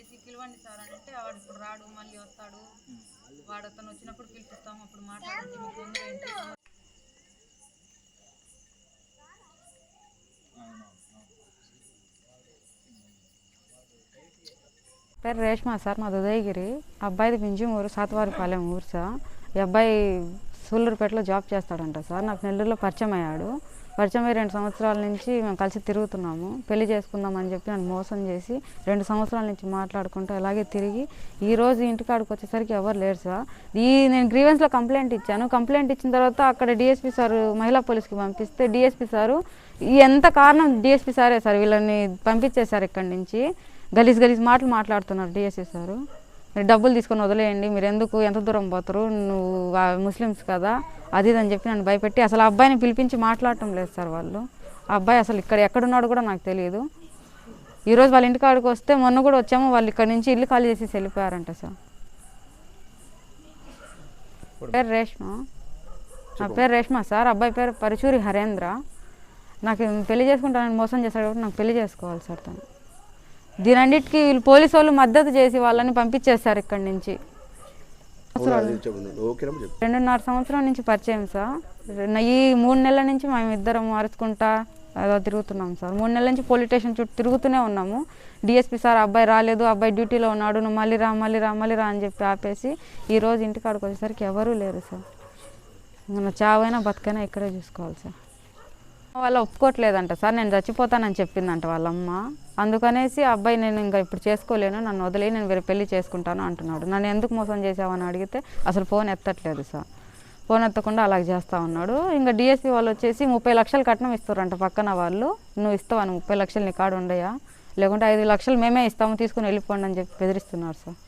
చేసి పిలవండి సార్ అని అంటే వాడు ఇప్పుడు రాడు మళ్ళీ వస్తాడు. వాడు అతను వచ్చినప్పుడు పిలిపిస్తాము అప్పుడు మాట్లాడండి మీకు తొందర ఏంటి పేరు రేష్మా సార్ మాది ఉదయగిరి. అబ్బాయిది పింజమూరు సాతవారిపాలెం ఊరు సార్. ఈ అబ్బాయి సూళ్ళూరుపేటలో జాబ్ చేస్తాడంట సార్. నాకు నెల్లూరులో పరిచయం అయ్యాడు. పరిచయం రెండు సంవత్సరాల నుంచి మేము కలిసి తిరుగుతున్నాము. పెళ్ళి చేసుకుందాం అని చెప్పి నన్ను మోసం చేసి రెండు సంవత్సరాల నుంచి మాట్లాడుకుంటూ అలాగే తిరిగి ఈ రోజు ఇంటికాడికి వచ్చేసరికి ఎవరు లేరు సార్. ఈ నేను గ్రీవెన్స్లో కంప్లైంట్ ఇచ్చాను. కంప్లైంట్ ఇచ్చిన తర్వాత అక్కడ డిఎస్పీ సార్ మహిళా పోలీస్కి పంపిస్తే డిఎస్పీ సారు ఎంత కారణం డిఎస్పీ సారే సార్ వీళ్ళని పంపించేశారు ఇక్కడి నుంచి. గలీజ్ గలీజ్ మాటలు మాట్లాడుతున్నారు డిఎస్పీ సారు. డబ్బులు తీసుకొని వదిలేయండి మీరు ఎందుకు ఎంత దూరం పోతారు నువ్వు ముస్లిమ్స్ కదా అది ఇది అని చెప్పి నన్ను భయపెట్టి అసలు ఆ అబ్బాయిని పిలిపించి మాట్లాడటం లేదు సార్ వాళ్ళు. ఆ అబ్బాయి అసలు ఇక్కడ ఎక్కడున్నాడు కూడా నాకు తెలియదు. ఈరోజు వాళ్ళ ఇంటికాడికి వస్తే మొన్న కూడా వచ్చాము వాళ్ళు ఇక్కడ నుంచి ఇల్లు ఖాళీ చేసి వెళ్ళిపోయారంట సార్. పేరు రేష్మ. నా పేరు రేష్మ సార్ అబ్బాయి పేరు పరుచూరి హరేంద్ర. నాకు పెళ్ళి చేసుకుంటానని మోసం చేశాడు కాబట్టి నాకు పెళ్ళి చేసుకోవాలి సార్ తను. దీనన్నిటికీ వీళ్ళు పోలీసు వాళ్ళు మద్దతు చేసి వాళ్ళని పంపించేస్తారు ఇక్కడి నుంచి. అది రెండున్నర సంవత్సరం నుంచి పరిచయం సార్. ఈ మూడు నెలల నుంచి మేము ఇద్దరం అరుచుకుంటా ఏదో తిరుగుతున్నాం సార్. మూడు నెలల నుంచి పోలీస్ స్టేషన్ చుట్టూ తిరుగుతూనే ఉన్నాము. డిఎస్పీ సార్ అబ్బాయి రాలేదు అబ్బాయి డ్యూటీలో ఉన్నాడు నువ్వు మళ్ళీ రా మళ్ళీ రా మళ్ళీ రా అని చెప్పి ఆపేసి ఈ రోజు ఇంటికాడికి వచ్చేసరికి ఎవరూ లేరు సార్. ఇంకా నా చావైనా బతుకైనా ఇక్కడే చూసుకోవాలి సార్. వాళ్ళు ఒప్పుకోవట్లేదంట. సార్ నేను చచ్చిపోతానని చెప్పిందంట వాళ్ళమ్మ. అందుకనేసి అబ్బాయి నేను ఇంకా ఇప్పుడు చేసుకోలేను నన్ను వదిలే నేను వేరే పెళ్ళి చేసుకుంటాను అంటున్నాడు. నన్ను ఎందుకు మోసం చేసావని అడిగితే అసలు ఫోన్ ఎత్తట్లేదు సార్. ఫోన్ ఎత్తకుండా అలాగ చేస్తా ఉన్నాడు. ఇంకా డిఎస్పీ వాళ్ళు వచ్చేసి ముప్పై లక్షలు కట్నం ఇస్తారంట పక్కన వాళ్ళు. నువ్వు ఇస్తావా? ముప్పై లక్షలు నీ కాడు ఉండయా లేకుంటే ఐదు లక్షలు మేమే ఇస్తాము తీసుకుని వెళ్ళిపోండి అని చెప్పి బెదిరిస్తున్నారు సార్.